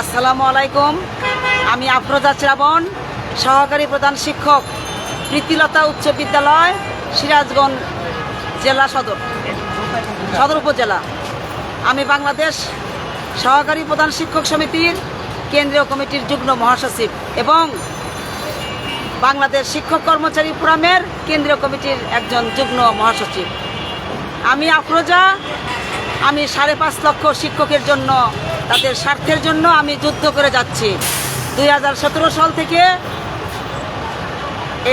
আসসালামু আলাইকুম। আমি আফরোজা শ্রাবণ, সহকারী প্রধান শিক্ষক, প্রীতিলতা উচ্চ বিদ্যালয়, সিরাজগঞ্জ জেলা সদর। সদর উপজেলা। আমি বাংলাদেশ সহকারী প্রধান শিক্ষক সমিতির কেন্দ্রীয় কমিটির যুগ্ম মহাসচিব এবং বাংলাদেশ শিক্ষক কর্মচারী ফোরামের কেন্দ্রীয় কমিটির একজন যুগ্ম মহাসচিব। আমি আফরোজা। আমি সাড়ে পাঁচ লক্ষ শিক্ষকের জন্য তাদের স্বার্থের জন্য আমি যুদ্ধ করে যাচ্ছি। দুই হাজার সতেরো সাল থেকে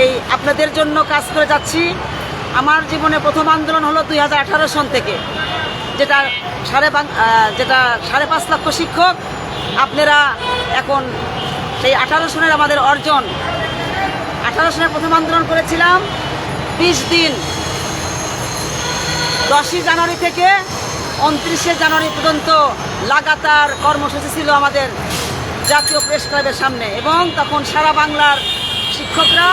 এই আপনাদের জন্য কাজ করে যাচ্ছি। আমার জীবনে প্রথম আন্দোলন হলো দুই সন থেকে, যেটা সাড়ে যেটা সাড়ে পাঁচ লক্ষ শিক্ষক। আপনারা এখন সেই আঠারো সনের আমাদের অর্জন। আঠারো সনের প্রথম আন্দোলন করেছিলাম বিশ দিন, দশই জানুয়ারি থেকে উনত্রিশে জানুয়ারি পর্যন্ত লাগাতার কর্মসূচি ছিল আমাদের জাতীয় প্রেস ক্লাবের সামনে এবং তখন সারা বাংলার শিক্ষকরা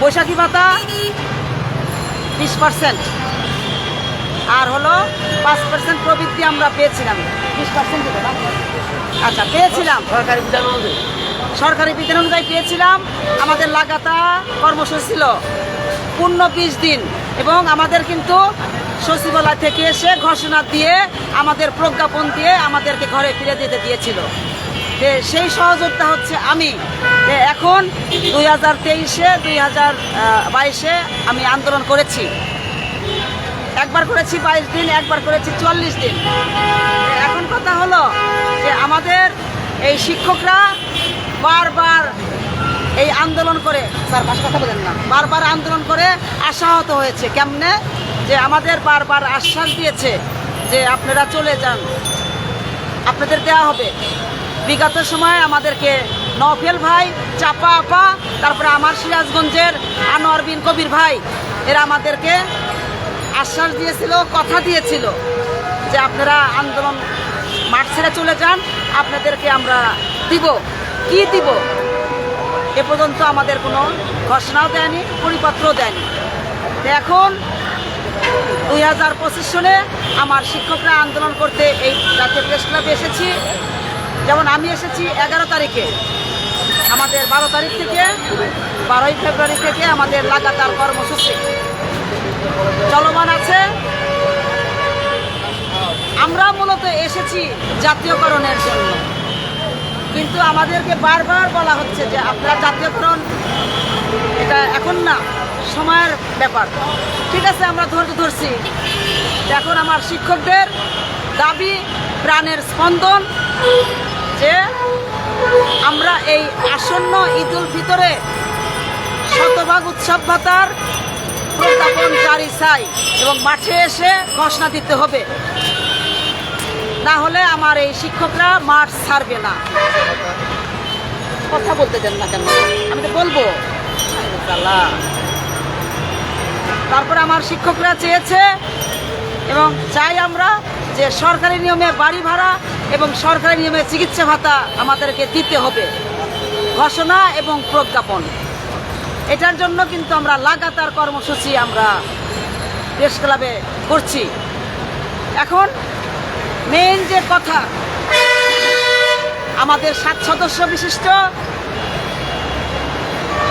বৈশাখী ভাতা বিশ পার্সেন্ট আর হলো পাঁচ পার্সেন্ট প্রবৃত্তি আমরা পেয়েছিলাম। বিশ পার্সেন্ট আচ্ছা পেয়েছিলাম। সরকারি বিধান অনুযায়ী? সরকারি বিধান অনুযায়ী পেয়েছিলাম। আমাদের লাগাতার কর্মসূচি ছিল। পূর্ণ বিশ দিন। এবং আমাদের কিন্তু সচিবালয় থেকে এসে ঘোষণা দিয়ে আমাদের প্রজ্ঞাপন দিয়ে আমাদেরকে ঘরে ফিরে দিতে দিয়েছিল। যে সেই সহযোগিতা হচ্ছে আমি। এখন দুই হাজার তেইশে, দুই হাজার বাইশে আমি আন্দোলন করেছি। একবার করেছি বাইশ দিন, একবার করেছি চুয়াল্লিশ দিন। এখন কথা হলো যে আমাদের এই শিক্ষকরা বারবার এই আন্দোলন করে, স্যার পাশে কথা বলেন না। বারবার আন্দোলন করে আশাহত হয়েছে। কেমনে? যে আমাদের বারবার আশ্বাস দিয়েছে যে আপনারা চলে যান। আপনাদের দেওয়া হবে। বিগত সময় আমাদেরকে নফেল ভাই, চাপা আপা, তারপরে আমার সিরাজগঞ্জের আনোয়ার বিন কবির ভাই, এরা আমাদেরকে আশ্বাস দিয়েছিল, কথা দিয়েছিল যে আপনারা আন্দোলন মাঠ ছেড়ে চলে যান। আপনাদেরকে আমরা দিব। কি দিব? এ পর্যন্ত আমাদের কোনো ঘোষণাও দেয়নি, পরিপত্রও দেয়নি। এখন দুই হাজার পঁচিশ সনে আমার শিক্ষকরা আন্দোলন করতে এই জাতীয় প্রেস ক্লাবে এসেছি। যেমন আমি এসেছি এগারো তারিখে। আমাদের বারো তারিখ থেকে, বারোই ফেব্রুয়ারি থেকে আমাদের লাগাতার কর্মসূচি চলমান আছে। আমরা মূলত এসেছি জাতীয়করণের জন্য। কিন্তু আমাদেরকে বারবার বলা হচ্ছে যে আপনারা জাতীয়করণ, এটা এখন না, সময়ের ব্যাপার। ঠিক আছে, আমরা ধৈর্য ধরছি। এখন আমার শিক্ষকদের দাবি, প্রাণের স্পন্দন যে আমরা এই আসন্ন ঈদুল ভিতরে শতভাগ উৎসব ভাতার প্রজ্ঞাপন চাই এবং মাঠে এসে ঘোষণা দিতে হবে। না হলে আমার এই শিক্ষকরা মাঠ ছাড়বে না। কথা বলতে দেন না কেন? আমি তো বলব। তারপরে আমার শিক্ষকরা চেয়েছে এবং চাই আমরা যে সরকারি নিয়মে বাড়ি ভাড়া এবং সরকারি নিয়মে চিকিৎসা ভাতা আমাদেরকে দিতে হবে। ঘোষণা এবং প্রজ্ঞাপন। এটার জন্য কিন্তু আমরা লাগাতার কর্মসূচি আমরা প্রেস ক্লাবে করছি। এখন মেইন যে কথা, আমাদের সাত সদস্য বিশিষ্ট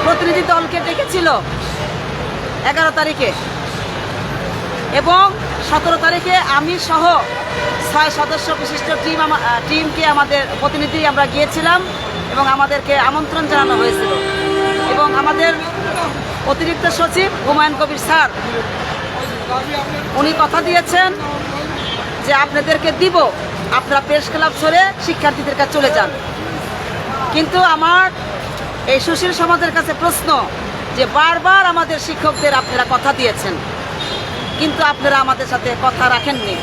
প্রতিনিধি দলকে ডেকেছিল এগারো তারিখে। এবং সতেরো তারিখে আমি সহ ছয় সদস্য বিশিষ্ট টিম টিমকে আমাদের প্রতিনিধি আমরা গিয়েছিলাম এবং আমাদেরকে আমন্ত্রণ জানানো হয়েছিল। এবং আমাদের অতিরিক্ত সচিব হুমায়ুন কবির স্যার, উনি কথা দিয়েছেন। যে আপনাদেরকে দিব, আপনারা প্রেস ক্লাব ছেড়ে শিক্ষার্থীদের কাছে চলে যান। কিন্তু আমার এই সুশীল সমাজের কাছে প্রশ্ন যে বারবার আমাদের শিক্ষকদের আপনারা কথা দিয়েছেন, কিন্তু আপনারা আমাদের সাথে কথা রাখেননি।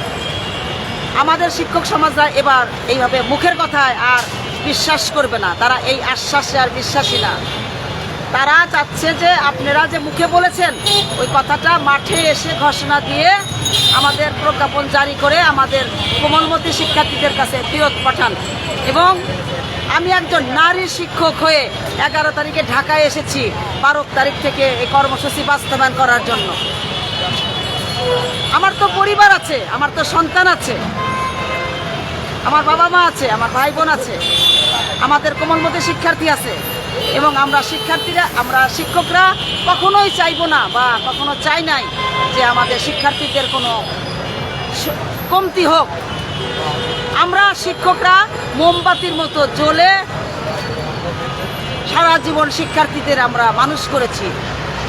আমাদের শিক্ষক সমাজরা এবার এইভাবে মুখের কথায় আর বিশ্বাস করবে না। তারা এই আশ্বাসে আর বিশ্বাসী না। তারা চাচ্ছে যে আপনারা যে মুখে বলেছেন, ওই কথাটা মাঠে এসে ঘোষণা দিয়ে আমাদের প্রজ্ঞাপন জারি করে আমাদের কোমলমতি শিক্ষার্থীদের কাছে ফেরত পাঠান। এবং আমি একজন নারী শিক্ষক হয়ে এগারো তারিখে ঢাকায় এসেছি, বারো তারিখ থেকে এই কর্মসূচি বাস্তবায়ন করার জন্য। আমার তো পরিবার আছে, আমার তো সন্তান আছে, আমার বাবা মা আছে, আমার ভাই বোন আছে, আমাদের কোমলমতি শিক্ষার্থী আছে। এবং আমরা শিক্ষার্থীরা, আমরা শিক্ষকরা কখনোই চাইব না বা কখনো চাই নাই যে আমাদের শিক্ষার্থীদের কোনো কমতি হোক। আমরা শিক্ষকরা মোমবাতির মতো জ্বলে সারা জীবন শিক্ষার্থীদের আমরা মানুষ করেছি।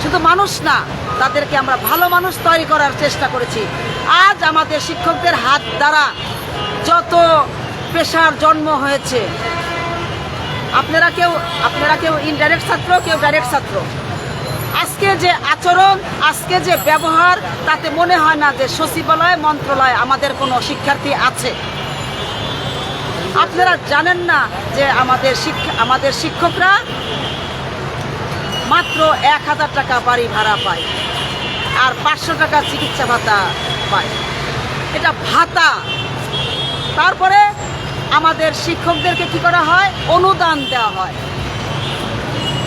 শুধু মানুষ না, তাদেরকে আমরা ভালো মানুষ তৈরি করার চেষ্টা করেছি। আজ আমাদের শিক্ষকদের হাত দ্বারা যত পেশার জন্ম হয়েছে আপনারা কেউ আপনারা কেউ ইনডাইরেক্ট ছাত্র, কেউ ডাইরেক্ট ছাত্র। আজকে যে আচরণ, আজকে যে ব্যবহার, তাতে মনে হয় না যে সচিবালয়, মন্ত্রণালয় আমাদের কোনো শিক্ষার্থী আছে। আপনারা জানেন না যে আমাদের শিক্ষা, আমাদের শিক্ষকরা মাত্র এক হাজার টাকা বাড়ি ভাড়া পায় আর পাঁচশো টাকা চিকিৎসা ভাতা পায়। এটা ভাতা। তারপরে আমাদের শিক্ষকদেরকে কি করা হয়? অনুদান দেওয়া হয়।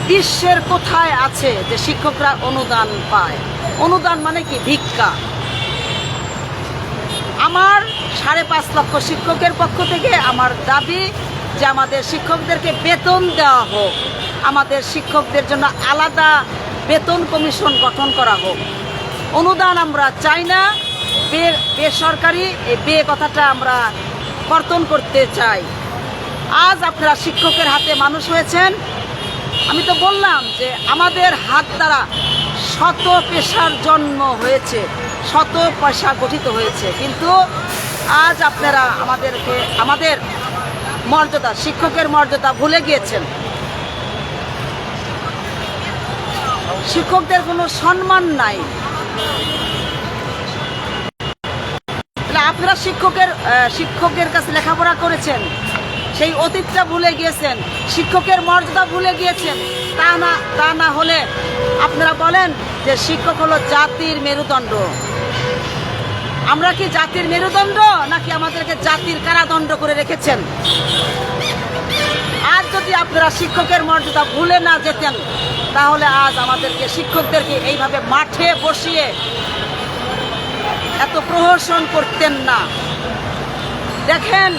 বিশ্বের কোথায় আছে যে শিক্ষকরা অনুদান পায়? অনুদান মানে কি? ভিক্ষা। আমার সাড়ে পাঁচ লক্ষ শিক্ষকের পক্ষ থেকে আমার দাবি যে আমাদের শিক্ষকদেরকে বেতন দেওয়া হোক, আমাদের শিক্ষকদের জন্য আলাদা বেতন কমিশন গঠন করা হোক। অনুদান আমরা চাই না। বে বেসরকারি এই বে কথাটা আমরা কর্তন করতে চাই। আজ আপনারা শিক্ষকের হাতে মানুষ হয়েছেন। আমি তো বললাম যে আমাদের হাত দ্বারা শত পেশার জন্ম হয়েছে, শত পেশা গঠিত হয়েছে। কিন্তু আজ আপনারা আমাদেরকে, আমাদের মর্যাদা, শিক্ষকের মর্যাদা ভুলে গিয়েছেন। শিক্ষকদের কোনো সম্মান নাই। আপনারা শিক্ষকের শিক্ষকের কাছে লেখাপড়া করেছেন, সেই অতীতটা ভুলে গিয়েছেন, শিক্ষকের মর্যাদা ভুলে গিয়েছেন, তা না তা না হলে আপনারা বলেন যে শিক্ষক হলো জাতির মেরুদণ্ড। আমরা কি জাতির মেরুদণ্ড, নাকি আমাদেরকে জাতির কারাদণ্ড করে রেখেছেন? আর যদি আপনারা শিক্ষকের মর্যাদা ভুলে না যেতেন, তাহলে আজ আমাদেরকে, শিক্ষকদেরকে এইভাবে মাঠে বসিয়ে এত প্রহসন করতেন না। দেখেন,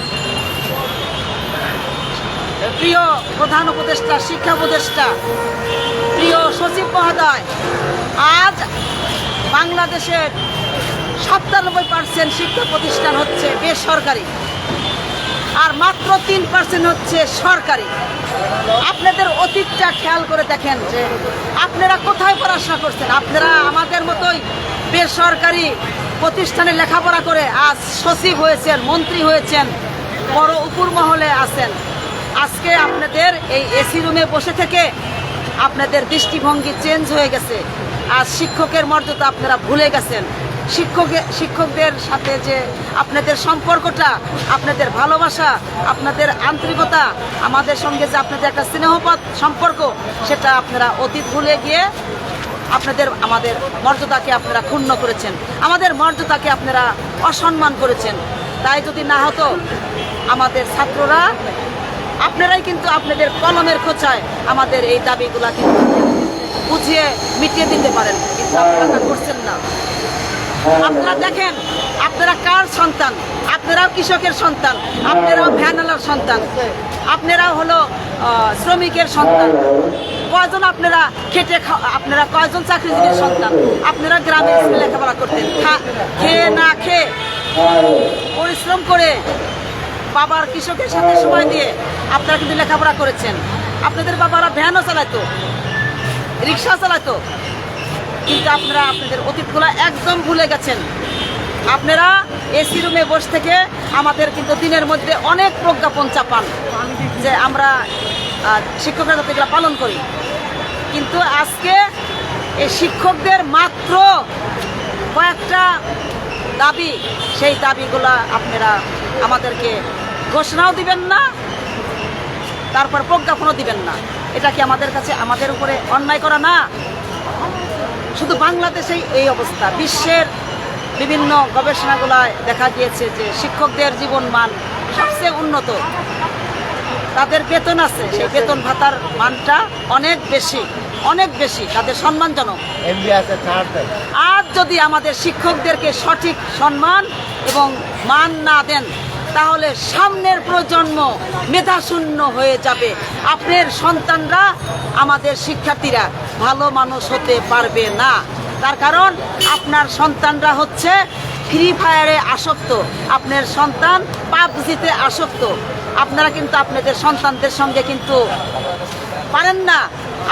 প্রিয় প্রধান উপদেষ্টা, শিক্ষা উপদেষ্টা, প্রিয় সচিব মহোদয়, আজ বাংলাদেশের সাতানব্বই পার্সেন্ট শিক্ষা প্রতিষ্ঠান হচ্ছে বেসরকারি আর মাত্র তিন পার্সেন্ট হচ্ছে সরকারি। আপনাদের অতীতটা খেয়াল করে দেখেন যে আপনারা কোথায় পড়াশোনা করছেন? আপনারা আমাদের মতোই বেসরকারি প্রতিষ্ঠানে লেখাপড়া করে আজ সচিব হয়েছেন, মন্ত্রী হয়েছেন, বড় উপর মহলে আছেন। আজকে আপনাদের এই এসি রুমে বসে থেকে আপনাদের দৃষ্টিভঙ্গি চেঞ্জ হয়ে গেছে। আজ শিক্ষকের মর্যাদা আপনারা ভুলে গেছেন। শিক্ষকের শিক্ষকদের সাথে যে আপনাদের সম্পর্কটা, আপনাদের ভালোবাসা, আপনাদের আন্তরিকতা, আমাদের সঙ্গে যে আপনাদের একটা স্নেহপথ সম্পর্ক, সেটা আপনারা অতীত ভুলে গিয়ে আপনাদের, আমাদের মর্যাদাকে আপনারা ক্ষুণ্ণ করেছেন। আমাদের মর্যাদাকে আপনারা অসম্মান করেছেন। তাই যদি না হতো, আমাদের ছাত্ররা, আপনারাই কিন্তু আপনাদের কলমের খোঁচায় আমাদের এই দাবিগুলা কিন্তু বুঝিয়ে মিটিয়ে দিতে পারেন। কিন্তু আপনারা তা করছেন না। আপনারা দেখেন, আপনারা কার সন্তান? আপনারাও কৃষকের সন্তান, আপনারাও ভ্যানালার সন্তান, আপনারাও হলো শ্রমিকের সন্তান। কয়জন আপনারা খেটে আপনারা কয়জন চাকরিজীবীর সন্তান? আপনারা গ্রামে স্কুলে লেখাপড়া করতেন। খেয়ে না খেয়ে পরিশ্রম করে বাবার কৃষকের সাথে সময় দিয়ে আপনারা কিন্তু লেখাপড়া করেছেন। আপনাদের বাবারা ভ্যানও চালাতো, রিক্সা চালাতো। কিন্তু আপনারা আপনাদের অতীতগুলো একদম ভুলে গেছেন। আপনারা এসি রুমে বসে থেকে আমাদের কিন্তু দিনের মধ্যে অনেক প্রজ্ঞাপন চাপান যে আমরা শিক্ষকরা যাতে পালন করি। কিন্তু আজকে এই শিক্ষকদের মাত্র কয়েকটা দাবি, সেই দাবিগুলা আপনারা আমাদেরকে ঘোষণাও দিবেন না, তারপর প্রজ্ঞাপনও দিবেন না। এটা কি আমাদের কাছে, আমাদের উপরে অন্যায় করা না? শুধু বাংলাদেশেই এই অবস্থা। বিশ্বের বিভিন্ন গবেষণাগুলায় দেখা গিয়েছে যে শিক্ষকদের জীবন মান সবচেয়ে উন্নত। তাদের বেতন আছে, সেই বেতন ভাতার মানটা অনেক বেশি। অনেক বেশি তাদের সম্মানজনক। আজ যদি আমাদের শিক্ষকদেরকে সঠিক সম্মান এবং মান না দেন তাহলে সামনের প্রজন্ম মেধাশূন্য হয়ে যাবে। আপনার সন্তানরা আমাদের শিক্ষার্থীরা ভালো মানুষ হতে পারবে না। তার কারণ আপনার সন্তানরা হচ্ছে ফ্রি ফায়ারে আসক্ত। আপনার সন্তান পাবজিতে আসক্ত। আপনারা কিন্তু আপনাদের সন্তানদের সঙ্গে কিন্তু পারেন না।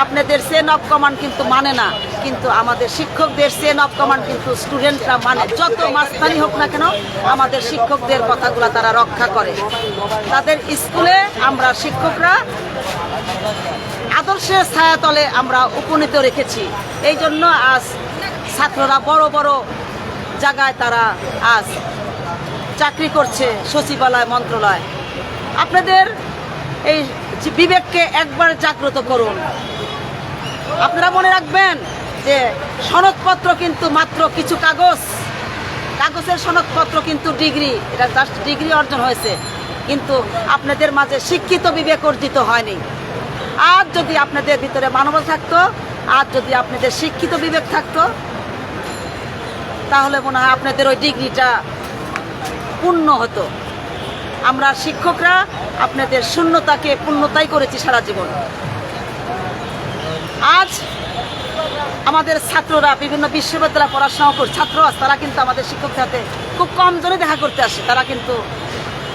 আপনাদের সেন অফ কমান্ড কিন্তু মানে না, কিন্তু আমাদের শিক্ষকদের সেন অফ কমান্ড কিন্তু স্টুডেন্টরা মানে। যত মাস্তানি হোক না কেন, আমাদের শিক্ষকদের কথাগুলো তারা রক্ষা করে। তাদের স্কুলে আমরা শিক্ষকরা আদর্শের ছায়াতলে আমরা উপনীত রেখেছি। এই জন্য আজ ছাত্ররা বড় বড় জায়গায় তারা আজ চাকরি করছে, সচিবালয়, মন্ত্রণালয়। আপনাদের এই বিবেককে একবার জাগ্রত করুন। আপনারা মনে রাখবেন যে সনদপত্র কিন্তু মাত্র কিছু কাগজ। কাগজের সনদপত্র কিন্তু ডিগ্রি, এটা জাস্ট ডিগ্রি অর্জন হয়েছে। কিন্তু আপনাদের মাঝে শিক্ষিত বিবেক অর্জিত হয়নি। আজ যদি আপনাদের ভিতরে মানবতা থাকতো আজ যদি আপনাদের শিক্ষিত বিবেক থাকতো, তাহলে মনে হয় আপনাদের ওই ডিগ্রিটা পূর্ণ হতো। আমরা শিক্ষকরা আপনাদের শূন্যতাকে পূর্ণতাই করেছি সারা জীবন। আজ আমাদের ছাত্ররা বিভিন্ন বিশ্ববিদ্যালয়ে পড়াশোনা করে ছাত্র আছে, তারা কিন্তু আমাদের শিক্ষকদের সাথে খুব কম দেখা করতে আসে। তারা কিন্তু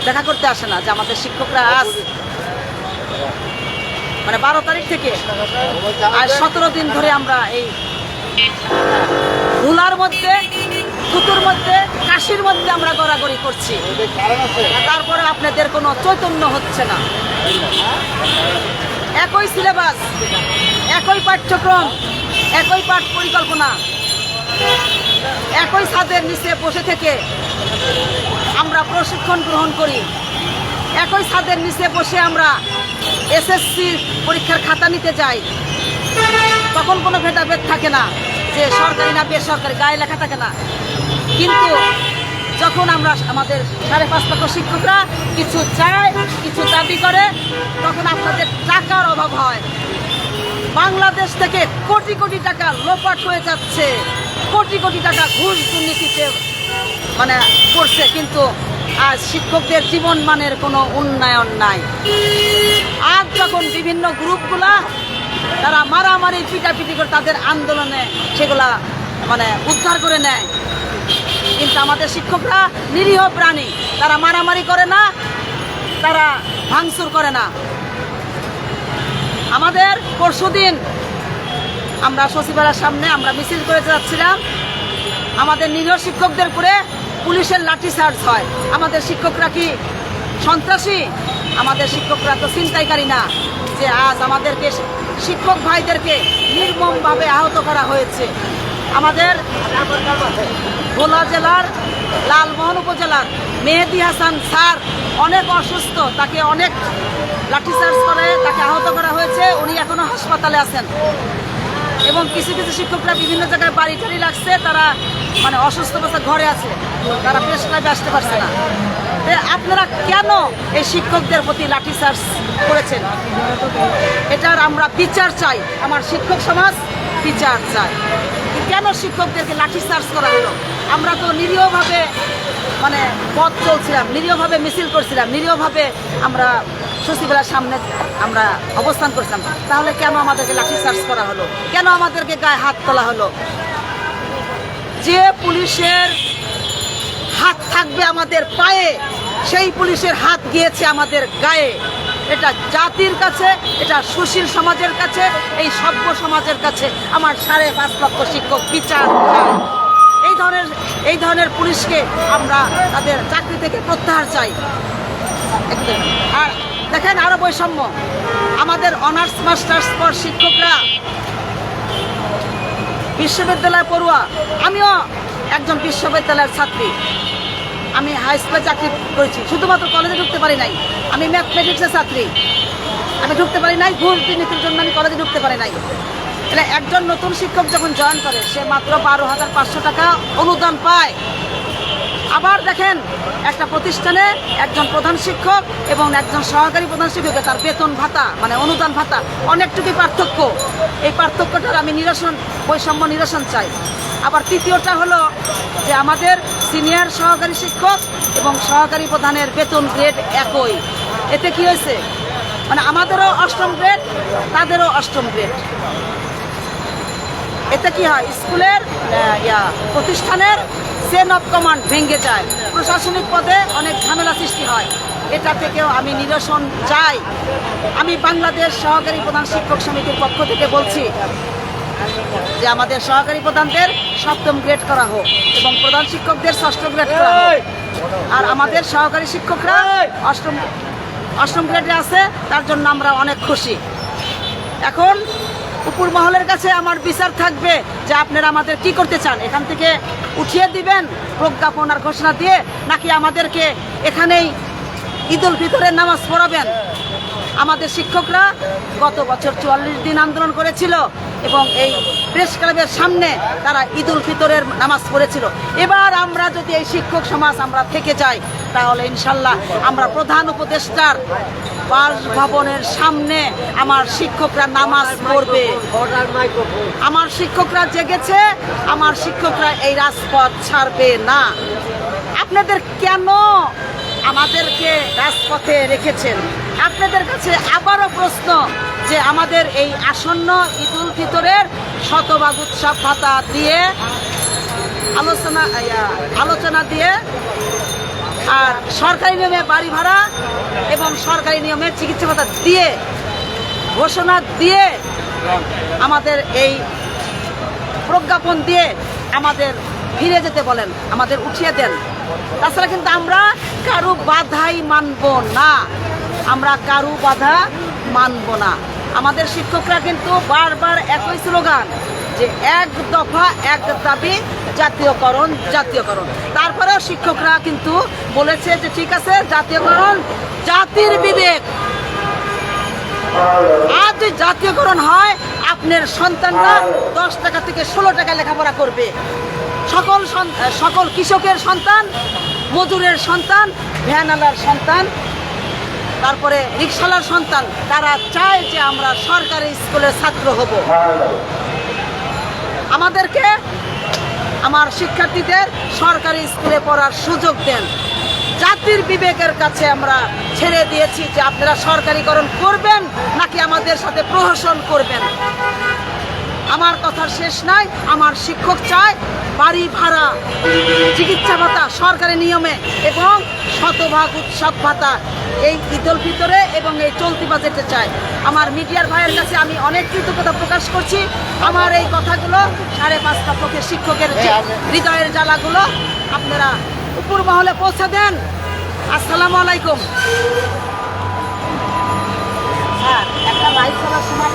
দেখা করতে আসে না যে আমাদের শিক্ষকরা আজ মানে বারো তারিখ থেকে আর সতেরো দিন ধরে আমরা এই ধুলার মধ্যে থুতুর মধ্যে কাশির মধ্যে আমরা গড়াগড়ি করছি। তারপরে আপনাদের কোনো চৈতন্য হচ্ছে না। একই সিলেবাস একই পাঠ্যক্রম, একই পাঠ পরিকল্পনা, একই ছাদের নিচে বসে থেকে আমরা প্রশিক্ষণ গ্রহণ করি। একই ছাদের নিচে বসে আমরা এসএসসি পরীক্ষার খাতা নিতে যাই। তখন কোনো ভেদাভেদ থাকে না যে সরকারি না বেসরকারি, গায়ে লেখা থাকে না। কিন্তু যখন আমরা আমাদের সাড়ে পাঁচ লক্ষ শিক্ষকরা কিছু চায়, কিছু দাবি করে, তখন আপনাদের টাকার অভাব হয়। বাংলাদেশ থেকে কোটি কোটি টাকা লোপাট হয়ে যাচ্ছে। কোটি কোটি টাকা ঘুষ দুর্নীতিতে মানে করছে কিন্তু আজ শিক্ষকদের জীবন মানের কোনো উন্নয়ন নাই। আজ যখন বিভিন্ন গ্রুপগুলা তারা মারামারি, পিটাপিটি করে তাদের আন্দোলনে সেগুলা মানে উদ্ধার করে নেয়। কিন্তু আমাদের শিক্ষকরা নিরীহ প্রাণী, তারা মারামারি করে না, তারা ভাঙচুর করে না। আমাদের পরশুদিন আমরা সচিবালয়ের সামনে আমরা মিছিল করে যাচ্ছিলাম। আমাদের নিরীহ শিক্ষকদের করে পুলিশের লাঠি চার্জ হয়। আমাদের শিক্ষকরা কি সন্ত্রাসী? আমাদের শিক্ষকরা তো চিন্তাইকারী না। যে আজ আমাদেরকে শিক্ষক ভাইদেরকে নির্মমভাবে আহত করা হয়েছে। আমাদের ভোলা জেলার লালমোহন উপজেলার মেহেদি হাসান স্যার অনেক অসুস্থ, তাকে অনেক লাঠিচার্জ করে, তাকে আহত করা হয়েছে। উনি এখনও হাসপাতালে আছেন। এবং কিছু কিছু শিক্ষকরা বিভিন্ন জায়গায় বাড়ি টাড়ি লাগছে, তারা মানে অসুস্থ অবস্থা ঘরে আছে। তারা প্রেস ক্লাবে আসতে পারছে না। আপনারা কেন এই শিক্ষকদের প্রতি লাঠিচার্জ করেছেন? এটার আমরা বিচার চাই। আমার শিক্ষক সমাজ বিচার চাই কেন শিক্ষকদেরকে লাঠিচার্জ করা হলো? আমরা তো নিরীহভাবে মানে পথ চলছিলাম, নিরীহভাবে মিছিল করছিলাম, নিরীহভাবে আমরা সচিবালয়ের সামনে আমরা অবস্থান করছিলাম। তাহলে কেন আমাদেরকে লাঠিচার্জ করা হলো? কেন আমাদেরকে গায়ে হাত তোলা হলো? যে পুলিশের হাত থাকবে আমাদের পায়ে, সেই পুলিশের হাত গিয়েছে আমাদের গায়ে। এটা জাতির কাছে, এটা সুশীল সমাজের কাছে, এই সভ্য সমাজের কাছে আমার সাড়ে পাঁচ লক্ষ শিক্ষক বিচার এই ধরনের এই ধরনের পুলিশকে আমরা তাদের চাকরি থেকে প্রত্যাহার চাই। আর দেখেন আরও বৈষম্য। আমাদের অনার্স মাস্টার্স পর শিক্ষকরা বিশ্ববিদ্যালয় পড়ুয়া। আমিও একজন বিশ্ববিদ্যালয়ের ছাত্রী। আমি হাই স্কুলে চাকরি করেছি। শুধুমাত্র কলেজে ঢুকতে পারি নাই। আমি ম্যাথমেটিক্সের ছাত্রী। আমি ঢুকতে পারি নাই, ভুল দুর্নীতির জন্য আমি কলেজে ঢুকতে পারি নাই। তাহলে একজন নতুন শিক্ষক যখন জয়েন করে, সে মাত্র বারো হাজার পাঁচশো টাকা অনুদান পায়। আবার দেখেন, একটা প্রতিষ্ঠানে একজন প্রধান শিক্ষক এবং একজন সহকারী প্রধান শিক্ষকের তার বেতন ভাতা মানে অনুদান ভাতা, অনেকটুকুই পার্থক্য। এই পার্থক্যটার আমি নিরসন, বৈষম্য নিরসন চাই। আবার তৃতীয়টা হলো যে আমাদের সিনিয়র সহকারী শিক্ষক এবং সহকারী প্রধানের বেতন গ্রেড একই। এতে কি হয়েছে? মানে আমাদেরও অষ্টম গ্রেড, তাদেরও অষ্টম গ্রেড। এতে কি হয়? স্কুলের ইয়া, প্রতিষ্ঠানের চেন অফ কমান্ড ভেঙে যায়। প্রশাসনিক পদে অনেক ঝামেলা সৃষ্টি হয়। এটা থেকেও আমি নিরসন চাই আমি বাংলাদেশ সহকারী প্রধান শিক্ষক সমিতির পক্ষ থেকে বলছি যে আমাদের সহকারী প্রধানদের সপ্তম গ্রেড করা হোক এবং প্রধান শিক্ষকদের ষষ্ঠ গ্রেড করা হোক। আর আমাদের সহকারী শিক্ষকরা অষ্টম অষ্টম গ্রেডে আছে, তার জন্য আমরা অনেক খুশি। এখন উপর মহলের কাছে আমার বিচার থাকবে যে আপনারা আমাদের কি করতে চান। এখান থেকে উঠিয়ে দিবেন প্রজ্ঞাপন আর ঘোষণা দিয়ে নাকি আমাদেরকে এখানেই ঈদুল ফিতরের নামাজ পড়াবেন। আমাদের শিক্ষকরা গত বছর চুয়াল্লিশ দিন আন্দোলন করেছিল। এবং এই প্রেস ক্লাবের সামনে তারা ঈদুল ফিতরের নামাজ পড়েছিল। এবার আমরা যদি এই শিক্ষক সমাজ আমরা থেকে যাই, তাহলে ইনশাল্লাহ আমরা প্রধান উপদেষ্টার বাসভবনের সামনে আমার শিক্ষকরা নামাজ পড়বে। আমার শিক্ষকরা জেগেছে, আমার শিক্ষকরা এই রাজপথ ছাড়বে না। আপনাদের কেন আমাদেরকে রাজপথে রেখেছেন? আপনাদের কাছে আবারও প্রশ্ন যে আমাদের এই আসন্ন ঈদুল ফিতরের শতভাগ উৎসব ভাতা দিয়ে আলোচনা আলোচনা দিয়ে আর সরকারি নিয়মে বাড়ি ভাড়া এবং সরকারি নিয়মে চিকিৎসা ভাতা দিয়ে ঘোষণা দিয়ে আমাদের এই প্রজ্ঞাপন দিয়ে আমাদের ফিরে যেতে বলেন, আমাদের উঠিয়ে দেন। তাছাড়া কিন্তু আমরা কারু বাধাই মানব না। আমরা কারু বাধা মানব না। আমাদের শিক্ষকরা কিন্তু বারবার একই স্লোগান যে এক দফা, এক দাবি, জাতীয়করণ জাতীয়করণ। তারপরেও শিক্ষকরা কিন্তু বলেছে যে ঠিক আছে, জাতীয়করণ, জাতির বিবেক। আর জাতীয়করণ হয়, আপনার সন্তানরা দশ টাকা থেকে ষোলো টাকা লেখাপড়া করবে। সকল সকল কৃষকের সন্তান, মজুরের সন্তান ভ্যানালার সন্তান তারপরে রিক্সালার সন্তান, তারা চায় যে আমরা সরকারি স্কুলের ছাত্র হব। আমাদেরকে আমার শিক্ষার্থীদের সরকারি স্কুলে পড়ার সুযোগ দেন। জাতির বিবেকের কাছে আমরা ছেড়ে দিয়েছি যে আপনারা সরকারিকরণ করবেন নাকি আমাদের সাথে প্রহসন করবেন। আমার কথার শেষ নাই, আমার শিক্ষক চায় বাড়ি ভাড়া, চিকিৎসা ভাতা, সরকারি নিয়মে এবং শতভাগ উৎসব ভাতা। এই ঈদল ভিতরে এবং এই চলতি বাজেটে চাই আমার মিডিয়ার ভাইয়ের কাছে আমি অনেক কৃতজ্ঞতা প্রকাশ করছি। আমার এই কথাগুলো সাড়ে পাঁচটা পক্ষে শিক্ষকের হৃদয়ের জ্বালাগুলো, আপনারা উপর মহলে পৌঁছে দেন। আসসালামু আলাইকুম। হ্যাঁ একটা সময়